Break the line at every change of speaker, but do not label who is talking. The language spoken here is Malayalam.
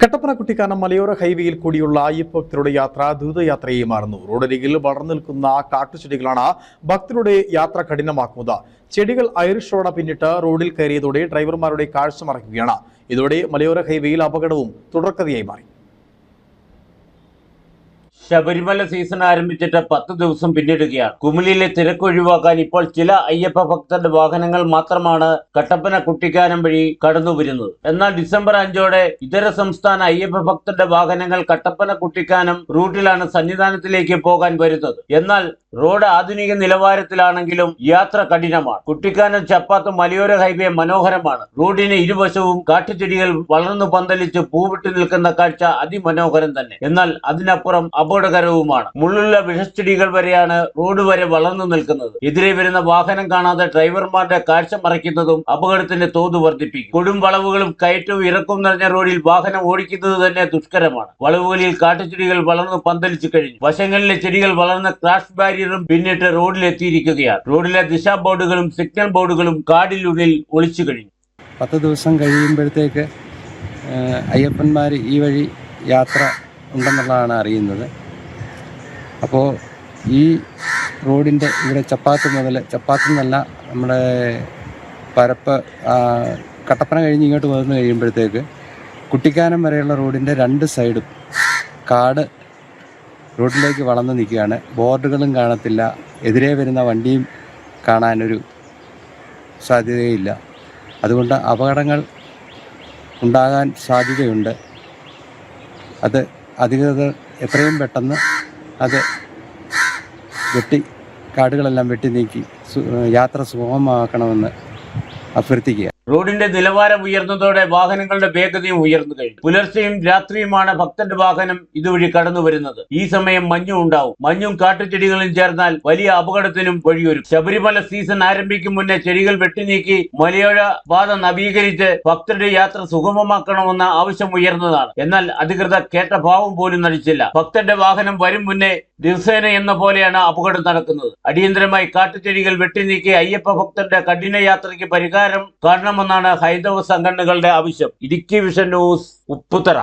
കട്ടപ്പന കുട്ടിക്കാനം മലയോര ഹൈവേയിൽ കൂടിയുള്ള അയ്യപ്പ ഭക്തരുടെ യാത്ര ദുരിതയാത്രയായി മാറുന്നു. റോഡരികിൽ വളർന്നു നിൽക്കുന്ന കാട്ടുചെടികളാണ് ഭക്തരുടെ യാത്ര കഠിനമാക്കുന്നത്. ചെടികൾ ഐറിഷോട പിന്നിട്ട് റോഡിൽ കയറിയതോടെ ഡ്രൈവർമാരുടെ കാഴ്ച മറയ്ക്കുകയാണ്. ഇതോടെ മലയോര ഹൈവേയിൽ അപകടവും തുടർക്കഥയായി മാറി.
ശബരിമല സീസൺ ആരംഭിച്ചിട്ട് പത്ത് ദിവസം പിന്നിടുകയാണ്. കുമിളിയിലെ തിരക്ക് ഒഴിവാക്കാൻ ഇപ്പോൾ ചില അയ്യപ്പ ഭക്തരുടെ വാഹനങ്ങൾ മാത്രമാണ് കട്ടപ്പന കുട്ടിക്കാനം വഴി കടന്നു വരുന്നത്. എന്നാൽ ഡിസംബർ അഞ്ചോടെ ഇതര സംസ്ഥാന അയ്യപ്പ ഭക്തരുടെ വാഹനങ്ങൾ കട്ടപ്പന കുട്ടിക്കാനം റൂട്ടിലാണ് സന്നിധാനത്തിലേക്ക് പോകാൻ വരുന്നത്. എന്നാൽ റോഡ് ആധുനിക നിലവാരത്തിലാണെങ്കിലും യാത്ര കഠിനമാണ്. കുട്ടിക്കാനം ചപ്പാത്ത് മലയോര ഹൈവേ മനോഹരമാണ്. റോഡിന് ഇരുവശവും കാട്ടുചെടികൾ വളർന്നു പന്തലിച്ച് പൂവിട്ട് നിൽക്കുന്ന കാഴ്ച അതിമനോഹരം തന്നെ. എന്നാൽ അതിനപ്പുറം അപകടകരവുമാണ്. മുള്ളുള്ള വിഷച്ചെടികൾ വരെയാണ് റോഡ് വരെ വളർന്നു നിൽക്കുന്നത്. എതിരെ വരുന്ന വാഹനം കാണാതെ ഡ്രൈവർമാരുടെ കാഴ്ച മറയ്ക്കുന്നതും അപകടത്തിന്റെ തോത് വർദ്ധിപ്പിക്കും. കൊടും വളവുകളും കയറ്റവും ഇറക്കും നിറഞ്ഞ റോഡിൽ വാഹനം ഓടിക്കുന്നത് തന്നെ ദുഷ്കരമാണ്. വളവുകളിൽ കാട്ടുചെടികൾ വളർന്നു പന്തലിച്ചു കഴിഞ്ഞു. വശങ്ങളിലെ ചെടികൾ വളർന്ന ക്രാഷ് ബാരിയറും പിന്നിട്ട് റോഡിലെത്തിയിരിക്കുകയാണ്. റോഡിലെ ദിശാ ബോർഡുകളും സിഗ്നൽ ബോർഡുകളും കാടിനുള്ളിൽ ഒളിച്ചു കഴിഞ്ഞു.
പത്ത് ദിവസം കഴിയുമ്പോഴത്തേക്ക് അയ്യപ്പന്മാർ ഈ വഴി യാത്ര ഉണ്ടെന്നുള്ളതാണ് അറിയുന്നത്. അപ്പോൾ ഈ റോഡിന്റെ ഇവിടെ ചപ്പാത്ത് മുതൽ ചപ്പാത്ത് എന്നല്ല നമ്മുടെ പരപ്പ് കട്ടപ്പന കഴിഞ്ഞ് ഇങ്ങോട്ട് വന്നു കഴിയുമ്പോഴത്തേക്ക് കുട്ടിക്കാനം വരെയുള്ള റോഡിന്റെ രണ്ട് സൈഡും കാട് റോഡിലേക്ക് വളർന്നു നിൽക്കുകയാണ്. ബോർഡുകളും കാണത്തില്ല. എതിരെ വരുന്ന വണ്ടിയും കാണാനൊരു സാധ്യതയില്ല. അതുകൊണ്ട് അപകടങ്ങൾ ഉണ്ടാകാൻ സാധ്യതയുണ്ട്. അത് അധികൃതർ എത്രയും പെട്ടെന്ന് അത് വെട്ടി കാടുകളെല്ലാം വെട്ടി നീക്കി യാത്ര സുഗമമാക്കണമെന്ന് അഭ്യർത്ഥിക്കുക
റോഡിന്റെ നിലവാരം ഉയർന്നതോടെ വാഹനങ്ങളുടെ വേഗതയും ഉയർന്നു കഴിഞ്ഞു. പുലർച്ചെയും രാത്രിയുമാണ് ഭക്തന്റെ വാഹനം ഇതുവഴി കടന്നു വരുന്നത്. ഈ സമയം മഞ്ഞും ഉണ്ടാവും. മഞ്ഞും കാട്ടുചെടികളും ചേർന്നാൽ വലിയ അപകടത്തിനും വഴിയൊരു ശബരിമല സീസൺ ആരംഭിക്കും മുന്നേ ചെടികൾ വെട്ടിനീക്കി മലയോര പാത നവീകരിച്ച് ഭക്തരുടെ യാത്ര സുഗമമാക്കണമെന്ന ആവശ്യം ഉയർന്നതാണ്. എന്നാൽ അധികൃതർ കേട്ട ഭാവം പോലും നടിച്ചില്ല. ഭക്തന്റെ വാഹനം വരും മുന്നേ ദിവസേന എന്ന പോലെയാണ് അപകടം നടക്കുന്നത്. അടിയന്തരമായി കാട്ടുചെടികൾ വെട്ടിനീക്കി അയ്യപ്പ ഭക്തരുടെ കഠിന യാത്രയ്ക്ക് പരിഹാരം കാണണമെന്നാണ് ഹൈന്ദവ സംഘടനകളുടെ ആവശ്യം. Idukki vision news Upputhara.